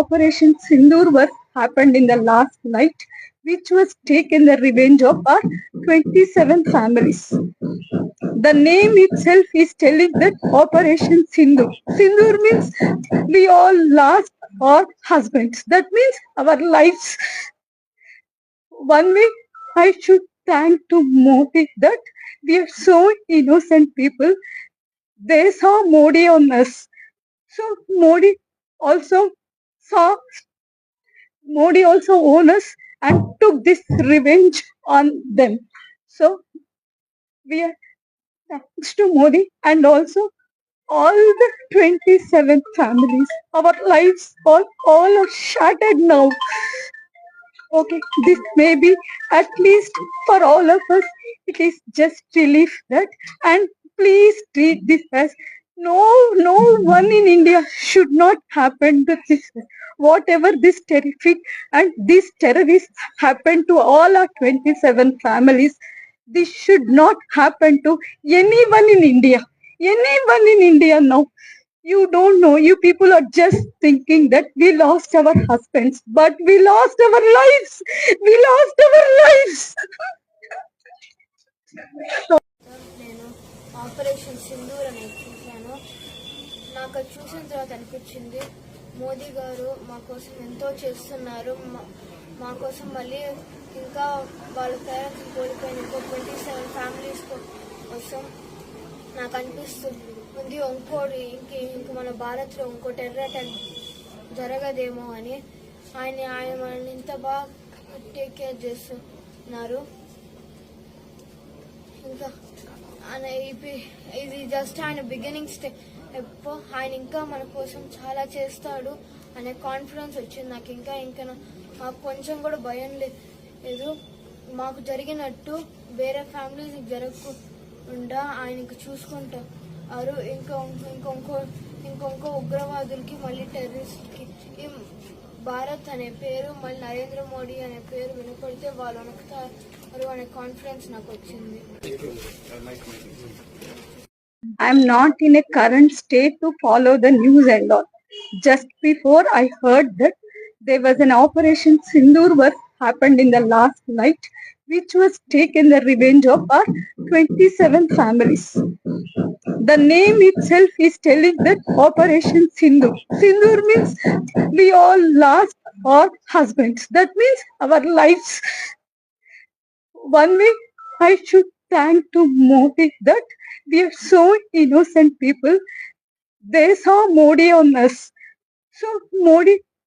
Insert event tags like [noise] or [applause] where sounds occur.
Operation Sindoor was happened in the last night, which was taken the revenge of our 27 families. The name itself is telling that Operation Sindoor. Sindoor means we all lost our husbands. That means our lives. One way I should thank to Modi that we are so innocent people. They saw Modi on us. So Modi also saw Modi also owned us and took this revenge on them. So we are thanks to Modi and also all the 27 families. Our lives all, all are shattered now. Okay, this may be at least for all of us, it is just relief that and please treat this as no no one in India should not happen to this whatever this terrific and these terrorists happened to all our 27 families this should not happen to anyone in India. Anyone in India now. You don't know, you people are just thinking that we lost our husbands, but we lost our lives. We lost our lives. [laughs] నేను operation Sindoor అనేది చూశాను. నాకు అది చూసిన తర్వాత అనిపించింది మోదీ గారు మా కోసం ఎంతో చేస్తున్నారు. మా- కోసం మళ్ళీ ఇంకా వాళ్ళ పేరెంట్స్ కోల్పోయిన ఇంకో ట్వంటీ సెవెన్ ఫ్యామిలీస్ కోసం నాకు అనిపిస్తుంది. ఉంది ఇంకోటి ఇంక ఇంక మన భారత్లో ఇంకో టెర్రర్ అటాక్ జరగదేమో అని ఆయన ఆయన మనల్ని ఇంత బాగా టేక్ కేర్ చేస్తున్నారు. ఇంకా ఇది జస్ట్ ఆయన బిగినింగ్ స్టెప్ ఆయన ఇంకా మన కోసం చాలా చేస్తాడు అనే కాన్ఫిడెన్స్ వచ్చింది నాకు ఇంకా ఇంకా మాకు నాకు కొంచెం కూడా భయం లేదు. మాకు జరిగినట్టు వేరే ఫ్యామిలీస్ జరగకుండా ఆయనకి చూసుకుంటారు ఇంకా ఇంకొంకో ఇంకొంకో ఉగ్రవాదులకి మళ్ళీ టెర్రరిస్ట్కి భారత్ అనే పేరు మళ్ళీ నరేంద్ర మోడీ అనే పేరు వినపడితే వాళ్ళు వణుకుతారు అనే కాన్ఫిడెన్స్ నాకు వచ్చింది I am not in a current state to follow the news and all. Just before I heard that there was an operation Sindoor was happened in the last night, which was taken the revenge of our 27 families. The name itself is telling that Operation Sindoor. Sindoor means we all lost our husbands. That means our lives. one way I should thank to Modi that we are so innocent people. They saw Modi on us. So Modi